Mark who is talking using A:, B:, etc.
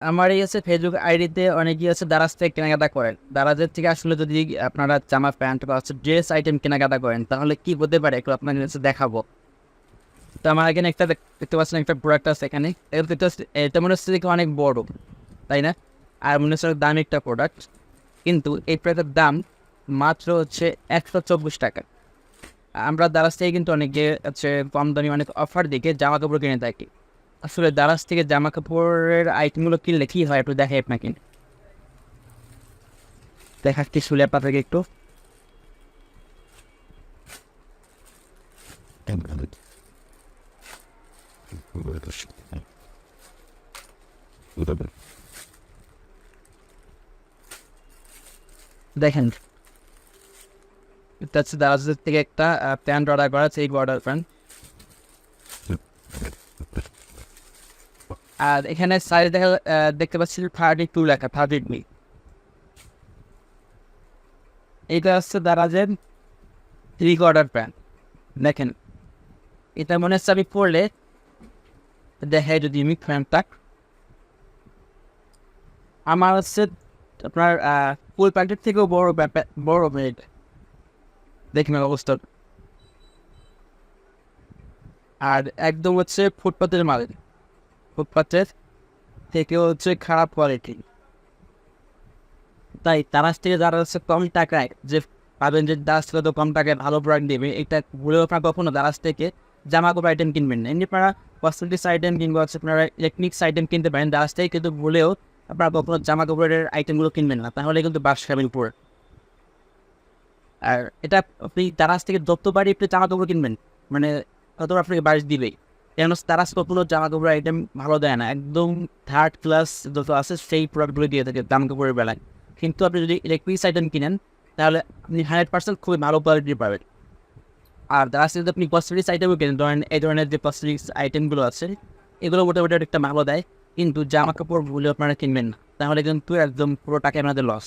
A: আমার এই হচ্ছে ফেসবুক আইডিতে অনেকেই হচ্ছে দারাজ থেকে কেনাকাটা করেন। দারাজের থেকে আসলে যদি আপনারা জামা, প্যান্ট বা হচ্ছে ড্রেস আইটেম কেনাকাটা করেন, তাহলে কি হতে পারে? একটু আপনাদের কাছে দেখাবো। তো আমার এখানে একটা দেখতে পাচ্ছেন একটা প্রোডাক্ট আছে এখানে। এটা মনে হচ্ছে দেখে অনেক বড়, তাই না? আর মনে হচ্ছে দামি একটা প্রোডাক্ট কিন্তু এই প্রোডাক্টের দাম মাত্র হচ্ছে একশো চব্বিশ টাকা। আমরা দারাজ থেকে কিন্তু অনেকে হচ্ছে কম দামি অনেক অফার দিকে জামা কাপড় কিনে থাকি। আসলে দারাজ থেকে জামা কাপড়ের আইটেমগুলো কিনলে কী হয় একটু দেখাই আপনাকে। দেখাচ্ছি শুলে আপনাদেরকে একটু। দেখেন। এটা হচ্ছে দারাজের থেকে একটা প্যান্ট অর্ডার করা সেই অর্ডার প্যান্ট আর এখানে সাইজ দেখা দেখতে পাচ্ছি থার্টি টু লেখা থার্টি টু এইটা হচ্ছে দারাজের থ্রি কোয়ার্টার প্যান্ট দেখেন, এটা মনে হচ্ছে আমি পড়লে দেখাই যদি আমি প্যান্টটা আমার হচ্ছে আপনার ফুল প্যান্টের থেকেও বড় বড় বেড দেখুন অবস্থা। আর একদম হচ্ছে ফুটপাতের মাল ফুটপাতের থেকেও হচ্ছে খারাপ কোয়ালিটি তাই তারাস থেকে যারা হচ্ছে কম টাকায় যে পাবেন যে দারাজ থেকে তো কম টাকায় ভালো প্রোডাক্ট দেবে, এটা ভুলেও আপনারা কখনো দারাজ থেকে জামা কাপড় আইটেম কিনবেন না। এমনি আপনারা কসমেটিক্স আইটেম কিংবা হচ্ছে আপনারা ইলেকট্রনিক্স আইটেম কিনতে পারেন দারাজ থেকে কিন্তু ভুলেও আপনারা কখনো জামা কাপড়ের আইটেমগুলো কিনবেন না, তাহলে কিন্তু বাস খাবেন পুরো আর এটা আপনি দারাজ থেকে যত বাড়ি আপনি জামা কাপড় কিনবেন মানে তত আপনাকে বাস দিবেই। কেন দারাজ কখনো জামা কাপড়ের আইটেম ভালো দেয় না? একদম থার্ড ক্লাস যত আছে, সেই প্রোডাক্টগুলো দিয়ে থাকে জামা কাপড়ের বেলায়। কিন্তু আপনি যদি ইলেকট্রিক্স আইটেম কিনেন, তাহলে আপনি হান্ড্রেড পার্সেন্ট খুবই ভালো কোয়ালিটির পাবেন। আর থেকে যদি আপনি কসমেটিক্স আইটেমও কিনেন, ধরেন এই ধরনের যে কসমেটিক্স আইটেমগুলো আছে, এগুলো মোটামুটি একটা ভালো দেয়, কিন্তু জামা কাপড় ভুলে আপনারা কিনবেন না। তাহলে কিন্তু একদম পুরো টাকা আপনাদের লস